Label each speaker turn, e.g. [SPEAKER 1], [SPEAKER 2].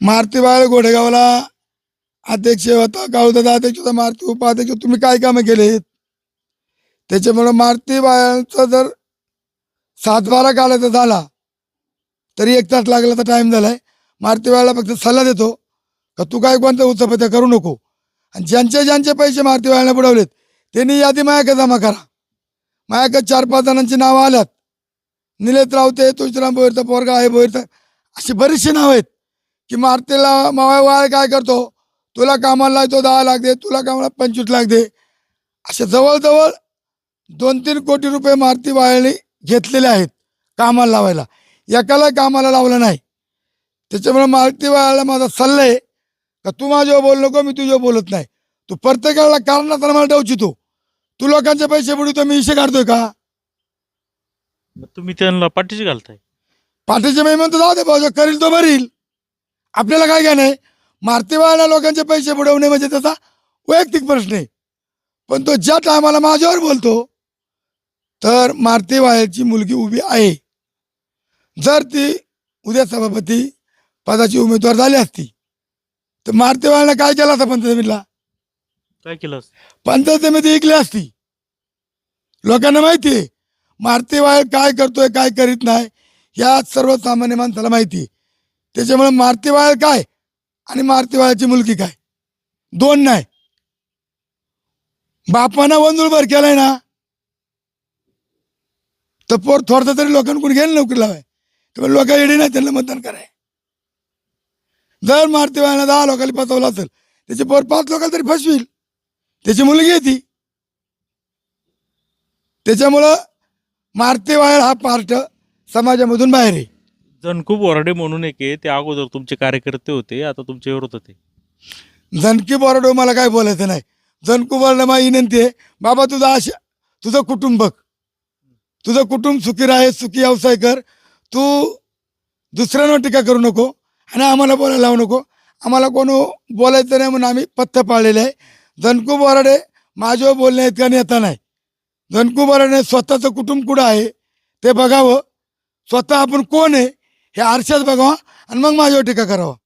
[SPEAKER 1] मारुती बाळ घोडेगावला अध्यक्ष होता गावदादा अध्यक्ष होता मारुती उपाध्यक्ष तुम्ही काय कामं केलेत त्याच्यामुळं मारुती बाळांचा जर सातबारा काढायचा झाला तरी एक तास लागला तर टाईम झाला मारुती बाळाला फक्त सल्ला देतो का तू काय कोणत्या उत्सपत्या करू नको. आणि ज्यांचे ज्यांचे पैसे मारुती बाळाला बुडवलेत त्यांनी यादी मायाकडे जमा करा. मायाकडे चार पाच जणांची नावं आल्यात. निलेत रावते तुळशीराम बोईरचा पोरगा आहे बोईरचा. अशी बरीचशी नावं आहेत. की मारतेला मावा वाळ काय करतो? तुला कामाला लावतो दहा लाख दे तुला कामाला पंचवीस लाख दे. असे जवळजवळ दोन तीन कोटी रुपये मारुती वाळणी घेतलेले आहेत कामाला लावायला. एकाला कामाला लावलं नाही. त्याच्यामुळे मारुती वाळाला माझा सल्ला आहे का तू माझ्यावर बोल नको मी तुझ्यावर बोलत नाही. तू प्रत्येकाला कारणात मला डवचितो तू लोकांचे पैसे बुडवतो मी इशे काढतोय का?
[SPEAKER 2] तुम्ही त्यांना पाठीशी घालताय.
[SPEAKER 1] पाठीचे मी म्हणतो जाऊ दे भाऊ करील तो भरील. आपल्याला काय घ्या नाही? मारतीवाळ्या लोकांचे पैसे बुडवणे म्हणजे त्याचा वैयक्तिक प्रश्न आहे. पण तो ज्या टायमाला माझ्यावर बोलतो तर मारतीवाळ्याची मुलगी उभी आहे. जर ती उद्या सभापती पदाची उमेदवार झाली असती तर मारतीवाळ्यानं काय केलं असतं पंचायत समितीला
[SPEAKER 2] काय केलं असतं?
[SPEAKER 1] पंचायत समिती ऐकली असती. लोकांना माहिती आहे मारुतीवाळ काय करतोय काय करीत नाही या सर्वसामान्य माणसाला माहिती आहे. त्याच्यामुळे मारतीवाळ काय आणि मारतीवाळाची मुलगी काय? दोन नाही. बापानं वंदुळभर केलाय ना. तर पोर थोडं तरी लोकांकडून घेईल नोकरी लावाय तर लोक येडी नाही त्यांना मतदान कराय जर मारुतीवाळानं दहा लोकांनी फसवलं असेल त्याचे पोर पाच लोकांना तरी फसवील. त्याची मुलगी आहे ती. त्याच्यामुळं मारते वायर हा पार्ट समाजामधून बाहेर आहे.
[SPEAKER 2] धनकूब बोराडे म्हणून एक आहे ते अगोदर तुमचे कार्यकर्ते होते आता तुमच्या विरोधात आहे
[SPEAKER 1] जनकी बोराडो मला काय बोलायचं नाही. जनकू बोराडे माझी विनंती आहे बाबा तुझा आशा तुझं कुटुंब बघ. तुझं कुटुंब सुखी राहे सुखी व्यवसाय कर. तू दुसऱ्यांवर टीका करू नको आणि आम्हाला बोलायला लावू नको. आम्हाला कोण बोलायचं नाही म्हणून आम्ही पथ्य पाळलेलं आहे. जनकू बोराडे माझ्यावर बोलण्या इतका नेता नाही. जनकू बोराडे स्वतःचं कुटुंब कुठं आहे ते बघावं. स्वतः आपण कोण आहे? हे आरशात बघावं आणि मग माझ्यावर टीका करावं.